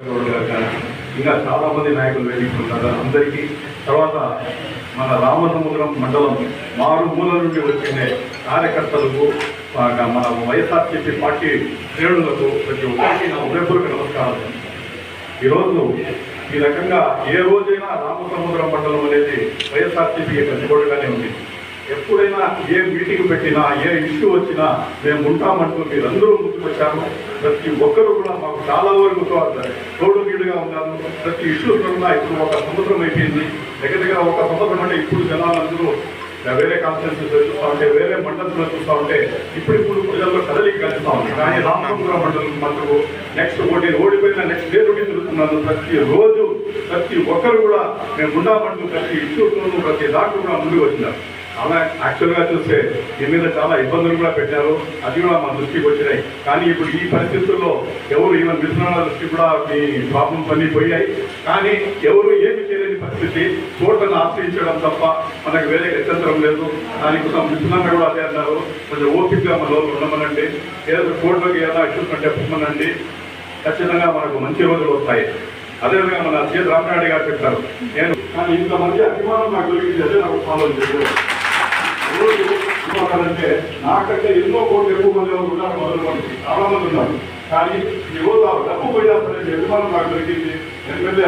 ఇంకా చాలా మంది నాయకులు వేదికలు అందరికీ తర్వాత మన రామసముద్రం మండలం మారుమూల నుండి వచ్చిన కార్యకర్తలకు మన వైఎస్ఆర్సీపీ పార్టీ శ్రేణులకు ప్రతి ఒక్కరికి నా ఉదయపూర్వక నమస్కారాలు. ఈరోజు ఈ రకంగా ఏ రోజైనా రామసముద్రం మండలం అనేది వైఎస్ఆర్సీపీ కట్టుబడిగానే ఉంది. ఎప్పుడైనా ఏ మీటింగ్ పెట్టినా ఏ ఇష్యూ వచ్చినా మేము ఉంటామంటూ మీరందరూ ముందుకొచ్చాము. ప్రతి ఒక్కరు కూడా మాకు చాలా వరకు తోడు గీడుగా ఉన్నారు. ప్రతి ఇష్యూ కూడా ఇప్పుడు ఒక సముద్రం అయిపోయింది. దగ్గరగా ఒక సముద్రం అంటే ఇప్పుడు జనాలందరూ వేరే కాన్స్టిట్యూన్సీస్ చూస్తూ ఉంటే వేరే మండలంలో చూస్తూ ఉంటే ఇప్పుడు ఇప్పుడు ప్రజల్లో కదలిక కలుస్తూ ఉంది. కానీ రామపురం మండలం మాత్రం నెక్స్ట్ ఓటీ ఓడిపోయిన నెక్స్ట్ డే నుండి తిరుగుతున్నారు ప్రతి రోజు ప్రతి ఒక్కరు కూడా మేము ఉండామంటూ ప్రతి ఇష్యూ ప్రతి దాంట్లో కూడా ముందుకు వచ్చినారు. అలా యాక్చువల్గా చూస్తే దీని మీద చాలా ఇబ్బందులు కూడా పెట్టారు. అది కూడా మా దృష్టికి వచ్చినాయి. కానీ ఇప్పుడు ఈ పరిస్థితుల్లో ఎవరు ఈవెన్ మిశ్రమ దృష్టి కూడా మీ ప్రాబ్లమ్స్ అన్నీ పోయాయి. కానీ ఎవరు ఏమి చేయలేని పరిస్థితి. కోర్టును ఆశ్రయించడం తప్ప మనకు వేరే గత్యంతరం లేదు. దానికోసం మిశ్రమంగా కూడా అదే అన్నారు. కొంచెం ఓపికగా మన లోపల ఉండమనండి. ఏదో కోర్టులోకి ఏదైనా ఇష్యూస్ అంటే పొమ్మనండి ఖచ్చితంగా మనకు మంచి రోజులు వస్తాయి. అదేవిధంగా మన సీఎస్ రామనాయుడు గారు చెప్పారు. నేను కానీ ఇంతమంది అభిమానం నాకు కలిగింది అదే నాకు ఫాలో చేశారు. రోజు అంటే నాకంటే ఎన్నో కోట్లు ఎక్కువ మంది ఎవరు ఉన్నారు మొదలు మంది చాలా మంది ఉన్నారు. కానీ ఈరోజు ఆ డబ్బు పోయినా సరే అభిమానం నాకు దొరికింది. ఎమ్మెల్యే